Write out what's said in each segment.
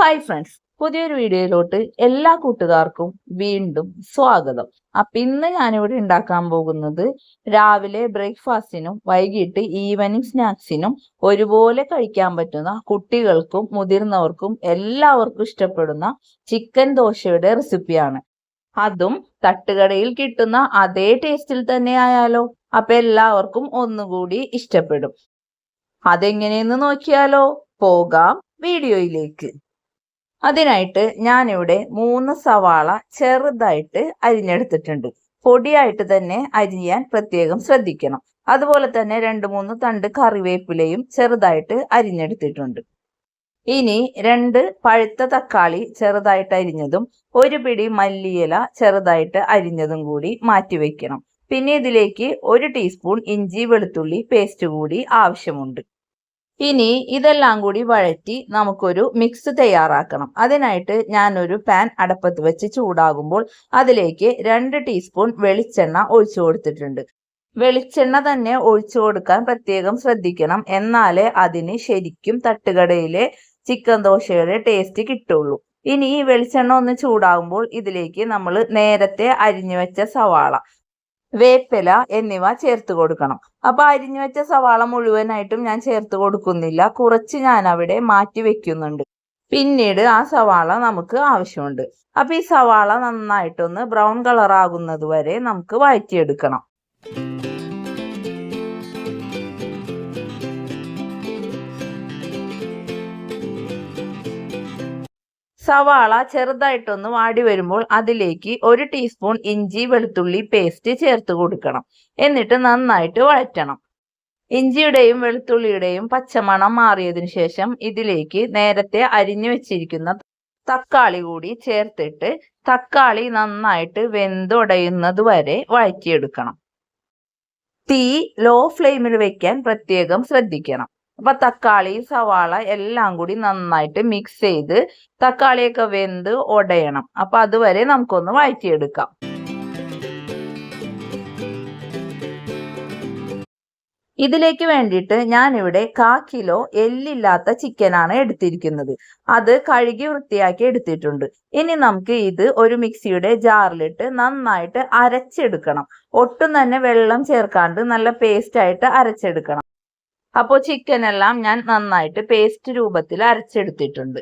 Hi friends പുതിയൊരു വീഡിയോയിലോട്ട് എല്ലാ കൂട്ടുകാർക്കും വീണ്ടും സ്വാഗതം. അപ്പൊ ഇന്ന് ഞാനിവിടെ ഉണ്ടാക്കാൻ പോകുന്നത് രാവിലെ ബ്രേക്ക്ഫാസ്റ്റിനും വൈകിട്ട് ഈവനിങ് സ്നാക്സിനും ഒരുപോലെ കഴിക്കാൻ പറ്റുന്ന കുട്ടികൾക്കും മുതിർന്നവർക്കും എല്ലാവർക്കും ഇഷ്ടപ്പെടുന്ന ചിക്കൻ ദോശയുടെ റെസിപ്പിയാണ് അതും തട്ടുകടയിൽ കിട്ടുന്ന അതേ ടേസ്റ്റിൽ തന്നെ ആയാലോ? അപ്പൊ എല്ലാവർക്കും ഒന്നുകൂടി ഇഷ്ടപ്പെടും. അതെങ്ങനെയെന്ന് നോക്കിയാലോ? പോകാം വീഡിയോയിലേക്ക്. അതിനായിട്ട് ഞാനിവിടെ മൂന്ന് സവാള ചെറുതായിട്ട് അരിഞ്ഞെടുത്തിട്ടുണ്ട്. പൊടിയായിട്ട് തന്നെ അരിയാൻ പ്രത്യേകം ശ്രദ്ധിക്കണം. അതുപോലെ തന്നെ രണ്ട് മൂന്ന് തണ്ട് കറിവേപ്പിലയും ചെറുതായിട്ട് അരിഞ്ഞെടുത്തിട്ടുണ്ട്. ഇനി രണ്ട് പഴുത്ത തക്കാളി ചെറുതായിട്ട് അരിഞ്ഞതും ഒരു പിടി മല്ലിയില ചെറുതായിട്ട് അരിഞ്ഞതും കൂടി മാറ്റി വെക്കണം. പിന്നെ ഇതിലേക്ക് ഒരു ടീസ്പൂൺ ഇഞ്ചി വെളുത്തുള്ളി പേസ്റ്റ് കൂടി ആവശ്യമുണ്ട്. ഇനി ഇതെല്ലാം കൂടി വഴറ്റി നമുക്കൊരു മിക്സ് തയ്യാറാക്കണം. അതിനായിട്ട് ഞാനൊരു പാൻ അടപ്പത്ത് വെച്ച് ചൂടാകുമ്പോൾ അതിലേക്ക് രണ്ട് ടീസ്പൂൺ വെളിച്ചെണ്ണ ഒഴിച്ചു കൊടുത്തിട്ടുണ്ട്. വെളിച്ചെണ്ണ തന്നെ ഒഴിച്ചു കൊടുക്കാൻ പ്രത്യേകം ശ്രദ്ധിക്കണം. എന്നാലേ അതിന് ശരിക്കും തട്ടുകടയിലെ ചിക്കൻ ദോശയുടെ ടേസ്റ്റ് കിട്ടുള്ളൂ. ഇനി ഈ വെളിച്ചെണ്ണ ഒന്ന് ചൂടാകുമ്പോൾ ഇതിലേക്ക് നമ്മൾ നേരത്തെ അരിഞ്ഞു വെച്ച സവാള വേപ്പില എന്നിവ ചേർത്ത് കൊടുക്കണം. അപ്പൊ അരിഞ്ഞു വെച്ച സവാള മുഴുവനായിട്ടും ഞാൻ ചേർത്ത് കൊടുക്കുന്നില്ല. കുറച്ച് ഞാൻ അവിടെ മാറ്റി വെക്കുന്നുണ്ട്. പിന്നീട് ആ സവാള നമുക്ക് ആവശ്യമുണ്ട്. അപ്പൊ ഈ സവാള നന്നായിട്ടൊന്ന് ബ്രൗൺ കളർ ആകുന്നത് വരെ നമുക്ക് വഴറ്റിയെടുക്കണം. സവാള ചെറുതായിട്ടൊന്ന് വാടി വരുമ്പോൾ അതിലേക്ക് ഒരു ടീസ്പൂൺ ഇഞ്ചി വെളുത്തുള്ളി പേസ്റ്റ് ചേർത്ത് കൊടുക്കണം. എന്നിട്ട് നന്നായിട്ട് വഴറ്റണം. ഇഞ്ചിയുടെയും വെളുത്തുള്ളിയുടെയും പച്ചമണം മാറിയതിനു ശേഷം ഇതിലേക്ക് നേരത്തെ അരിഞ്ഞു വെച്ചിരിക്കുന്ന തക്കാളി കൂടി ചേർത്തിട്ട് തക്കാളി നന്നായിട്ട് വെന്തുടയുന്നത് വരെ വഴറ്റിയെടുക്കണം. തീ ലോ ഫ്ലെയിമിൽ വെക്കാൻ പ്രത്യേകം ശ്രദ്ധിക്കണം. അപ്പൊ തക്കാളി സവാള എല്ലാം കൂടി നന്നായിട്ട് മിക്സ് ചെയ്ത് തക്കാളിയൊക്കെ വെന്ത് ഉടയണം അപ്പൊ അതുവരെ നമുക്കൊന്ന് വഴറ്റിയെടുക്കാം. ഇതിലേക്ക് വേണ്ടിയിട്ട് ഞാനിവിടെ കാ കിലോ എല്ലില്ലാത്ത ചിക്കനാണ് എടുത്തിരിക്കുന്നത്. അത് കഴുകി വൃത്തിയാക്കി എടുത്തിട്ടുണ്ട്. ഇനി നമുക്ക് ഇത് ഒരു മിക്സിയുടെ ജാറിലിട്ട് നന്നായിട്ട് അരച്ചെടുക്കണം. ഒട്ടും തന്നെ വെള്ളം ചേർക്കാണ്ട് നല്ല പേസ്റ്റ് ആയിട്ട് അരച്ചെടുക്കണം. അപ്പോൾ ചിക്കൻ എല്ലാം ഞാൻ നന്നായിട്ട് പേസ്റ്റ് രൂപത്തിൽ അരച്ചെടുത്തിട്ടുണ്ട്.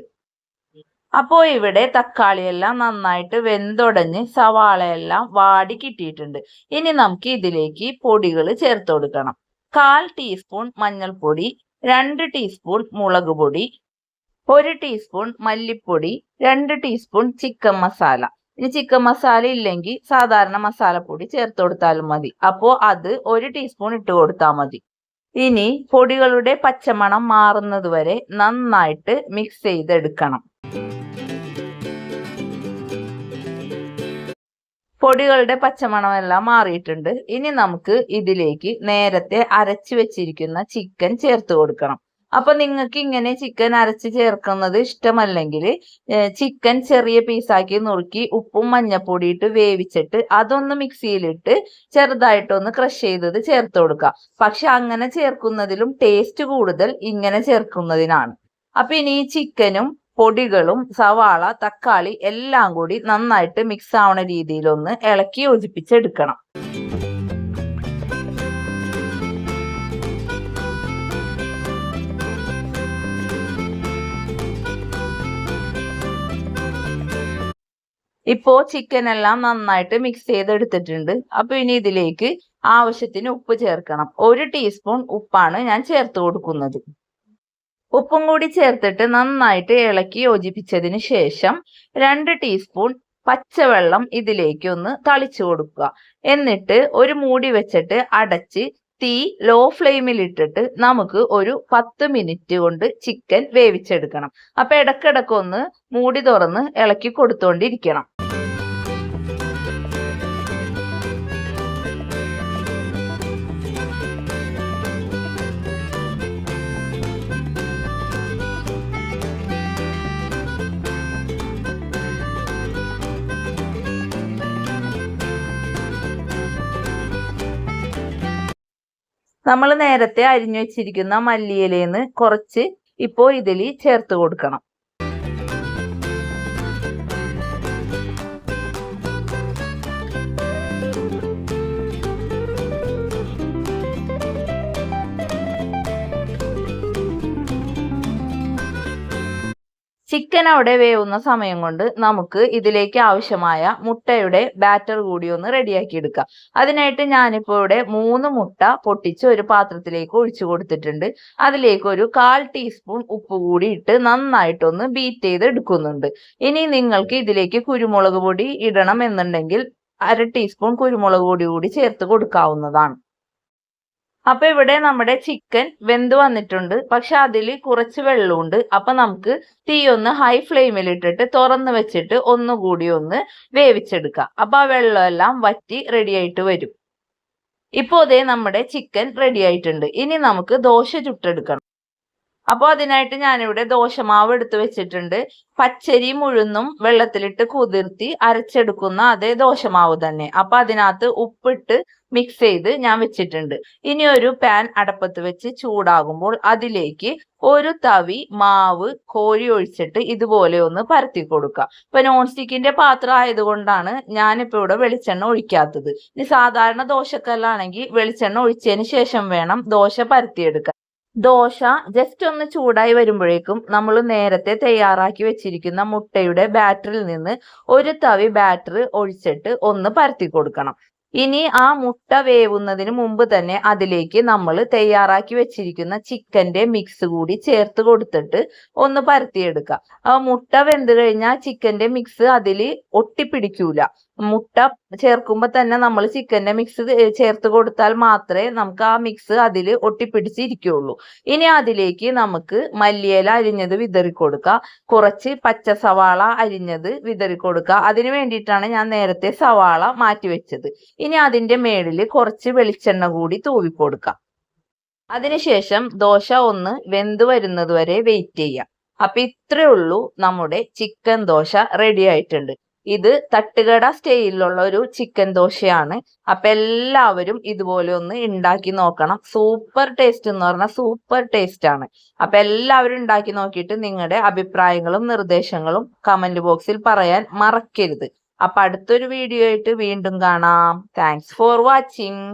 അപ്പോൾ ഇവിടെ തക്കാളിയെല്ലാം നന്നായിട്ട് വെന്തുടഞ്ഞ് സവാളയെല്ലാം വാടി കിട്ടിയിട്ടുണ്ട്. ഇനി നമുക്ക് ഇതിലേക്ക് പൊടികൾ ചേർത്ത് കൊടുക്കണം. കാൽ ടീസ്പൂൺ മഞ്ഞൾപ്പൊടി രണ്ട് ടീസ്പൂൺ മുളക് പൊടി ഒരു ടീസ്പൂൺ മല്ലിപ്പൊടി രണ്ട് ടീസ്പൂൺ ചിക്കൻ മസാല ഇനി ചിക്കൻ മസാല ഇല്ലെങ്കിൽ സാധാരണ മസാലപ്പൊടി ചേർത്ത് കൊടുത്താലും മതി. അപ്പോൾ അത് ഒരു ടീസ്പൂൺ ഇട്ട് കൊടുത്താൽ മതി. ഇനി പൊടികളുടെ പച്ചമണം മാറുന്നത് വരെ നന്നായിട്ട് മിക്സ് ചെയ്തെടുക്കണം. പൊടികളുടെ പച്ചമണം എല്ലാം മാറിയിട്ടുണ്ട്. ഇനി നമുക്ക് ഇതിലേക്ക് നേരത്തെ അരച്ചു വെച്ചിരിക്കുന്ന ചിക്കൻ ചേർത്ത് കൊടുക്കണം. അപ്പൊ നിങ്ങൾക്ക് ഇങ്ങനെ ചിക്കൻ അരച്ച് ചേർക്കുന്നത് ഇഷ്ടമല്ലെങ്കിൽ ചിക്കൻ ചെറിയ പീസാക്കി നുറുക്കി ഉപ്പും മഞ്ഞപ്പൊടി ഇട്ട് വേവിച്ചിട്ട് അതൊന്ന് മിക്സിയിലിട്ട് ചെറുതായിട്ടൊന്ന് ക്രഷ് ചെയ്തത് ചേർത്ത് കൊടുക്കുക. പക്ഷെ അങ്ങനെ ചേർക്കുന്നതിലും ടേസ്റ്റ് കൂടുതൽ ഇങ്ങനെ ചേർക്കുന്നതിനാണ്. അപ്പൊ ഇനി ചിക്കനും പൊടികളും സവാള തക്കാളി എല്ലാം കൂടി നന്നായിട്ട് മിക്സ് ആവണ രീതിയിലൊന്ന് ഇളക്കി യോജിപ്പിച്ചെടുക്കണം. ഇപ്പോ ചിക്കൻ എല്ലാം നന്നായിട്ട് മിക്സ് ചെയ്തെടുത്തിട്ടുണ്ട്. അപ്പോൾ ഇനി ഇതിലേക്ക് ആവശ്യത്തിന് ഉപ്പ് ചേർക്കണം. ഒരു ടീസ്പൂൺ ഉപ്പാണ് ഞാൻ ചേർത്ത് കൊടുക്കുന്നത്. ഉപ്പും കൂടി ചേർത്തിട്ട് നന്നായിട്ട് ഇളക്കി യോജിപ്പിച്ചതിന് ശേഷം രണ്ട് ടീസ്പൂൺ പച്ചവെള്ളം ഇതിലേക്ക് ഒന്ന് തളിച്ചു കൊടുക്കുക. എന്നിട്ട് ഒരു മൂടി വെച്ചിട്ട് അടച്ച് തീ ലോ ഫ്ലെയിമിൽ ഇട്ടിട്ട് നമുക്ക് ഒരു പത്ത് മിനിറ്റ് കൊണ്ട് ചിക്കൻ വേവിച്ചെടുക്കണം. അപ്പൊ ഇടക്കിടക്കൊന്ന് മൂടി തുറന്ന് ഇളക്കി കൊടുത്തോണ്ടിരിക്കണം. നമ്മൾ നേരത്തെ അരിഞ്ഞു വെച്ചിരിക്കുന്ന മല്ലിയിലേന്ന് കുറച്ച് ഇപ്പോൾ ഇതിൽ ചേർത്ത് കൊടുക്കണം. ചിക്കൻ അവിടെ വേവുന്ന സമയം കൊണ്ട് നമുക്ക് ഇതിലേക്ക് ആവശ്യമായ മുട്ടയുടെ ബാറ്റർ കൂടി ഒന്ന് റെഡിയാക്കി എടുക്കാം. അതിനായിട്ട് ഞാനിപ്പോൾ ഇവിടെ മൂന്ന് മുട്ട പൊട്ടിച്ച് ഒരു പാത്രത്തിലേക്ക് ഒഴിച്ചു കൊടുത്തിട്ടുണ്ട്. അതിലേക്ക് ഒരു കാൽ ടീസ്പൂൺ ഉപ്പ് കൂടി ഇട്ട് നന്നായിട്ടൊന്ന് ബീറ്റ് ചെയ്ത് എടുക്കുന്നുണ്ട്. ഇനി നിങ്ങൾക്ക് ഇതിലേക്ക് കുരുമുളക് പൊടി ഇടണം എന്നുണ്ടെങ്കിൽ അര ടീസ്പൂൺ കുരുമുളക് പൊടി കൂടി ചേർത്ത് കൊടുക്കാവുന്നതാണ്. അപ്പൊ ഇവിടെ നമ്മുടെ ചിക്കൻ വെന്ത് വന്നിട്ടുണ്ട്. പക്ഷെ അതിൽ കുറച്ച് വെള്ളമുണ്ട്. അപ്പൊ നമുക്ക് തീ ഒന്ന് ഹൈ ഫ്ലെയിമിൽ ഇട്ടിട്ട് തുറന്ന് വെച്ചിട്ട് ഒന്നുകൂടി ഒന്ന് വേവിച്ചെടുക്കാം. അപ്പൊ ആ വെള്ളമെല്ലാം വറ്റി റെഡി ആയിട്ട് വരും. ഇപ്പോ അതേ നമ്മുടെ ചിക്കൻ റെഡി ആയിട്ടുണ്ട്. ഇനി നമുക്ക് ദോശ ചുട്ടെടുക്കണം. അപ്പോൾ അതിനായിട്ട് ഞാനിവിടെ ദോശമാവ് എടുത്തു വെച്ചിട്ടുണ്ട്. പച്ചരി മുഴുന്നും വെള്ളത്തിലിട്ട് കുതിർത്തി അരച്ചെടുക്കുന്ന അതേ ദോശമാവ് തന്നെ. അപ്പൊ അതിനകത്ത് ഉപ്പിട്ട് മിക്സ് ചെയ്ത് ഞാൻ വെച്ചിട്ടുണ്ട്. ഇനി ഒരു പാൻ അടപ്പത്ത് വെച്ച് ചൂടാകുമ്പോൾ അതിലേക്ക് ഒരു തവി മാവ് കോഴി ഒഴിച്ചിട്ട് ഇതുപോലെ ഒന്ന് പരത്തി കൊടുക്കുക. ഇപ്പൊ നോൺ സ്റ്റിക്കിന്റെ പാത്രം ആയതുകൊണ്ടാണ് ഞാനിപ്പോ ഇവിടെ വെളിച്ചെണ്ണ ഒഴിക്കാത്തത്. ഇനി സാധാരണ ദോശക്കല്ലാണെങ്കിൽ വെളിച്ചെണ്ണ ഒഴിച്ചതിന് ശേഷം വേണം ദോശ പരത്തിയെടുക്കാൻ. ദോശ ജസ്റ്റ് ഒന്ന് ചൂടായി വരുമ്പോഴേക്കും നമ്മൾ നേരത്തെ തയ്യാറാക്കി വെച്ചിരിക്കുന്ന മുട്ടയുടെ ബാറ്ററിൽ നിന്ന് ഒരു തവി ബാറ്റർ ഒഴിച്ചിട്ട് ഒന്ന് പരത്തി കൊടുക്കണം. ഇനി ആ മുട്ട വേവുന്നതിന് മുമ്പ് തന്നെ അതിലേക്ക് നമ്മൾ തയ്യാറാക്കി വെച്ചിരിക്കുന്ന ചിക്കന്റെ മിക്സ് കൂടി ചേർത്ത് കൊടുത്തിട്ട് ഒന്ന് പരത്തിയെടുക്കുക ആ മുട്ട വെന്ത് കഴിഞ്ഞാൽ ചിക്കന്റെ മിക്സ് അതിൽ ഒട്ടിപ്പിടിക്കൂല. മുട്ട ചേർക്കുമ്പോൾ തന്നെ നമ്മൾ ചിക്കന്റെ മിക്സ് ചേർത്ത് കൊടുത്താൽ മാത്രമേ നമുക്ക് ആ മിക്സ് അതിൽ ഒട്ടിപ്പിടിച്ചിരിക്കുള്ളൂ. ഇനി അതിലേക്ക് നമുക്ക് മല്ലിയില അരിഞ്ഞത് വിതറി കൊടുക്കുക കുറച്ച് പച്ച സവാള അരിഞ്ഞത് വിതറി കൊടുക്കുക അതിന് വേണ്ടിയിട്ടാണ് ഞാൻ നേരത്തെ സവാള മാറ്റി വെച്ചത്. ഇനി അതിന്റെ മേളിൽ കുറച്ച് വെളിച്ചെണ്ണ കൂടി തൂവി കൊടുക്കുക അതിനുശേഷം ദോശ ഒന്ന് വെന്ത് വരുന്നത് വരെ വെയിറ്റ് ചെയ്യാം. അപ്പൊ ഇത്രേ ഉള്ളൂ നമ്മുടെ ചിക്കൻ ദോശ റെഡി ആയിട്ടുണ്ട്. ഇത് തട്ടുകട സ്റ്റേയിലുള്ള ഒരു ചിക്കൻ ദോശയാണ്. അപ്പൊ എല്ലാവരും ഇതുപോലെ ഒന്ന് ഉണ്ടാക്കി നോക്കണം. സൂപ്പർ ടേസ്റ്റ് എന്ന് പറഞ്ഞാൽ സൂപ്പർ ടേസ്റ്റ് ആണ്. അപ്പൊ എല്ലാവരും ഉണ്ടാക്കി നോക്കിയിട്ട് നിങ്ങളുടെ അഭിപ്രായങ്ങളും നിർദ്ദേശങ്ങളും കമന്റ് ബോക്സിൽ പറയാൻ മറക്കരുത്. അപ്പൊ അടുത്തൊരു വീഡിയോ ആയിട്ട് വീണ്ടും കാണാം. Thanks for watching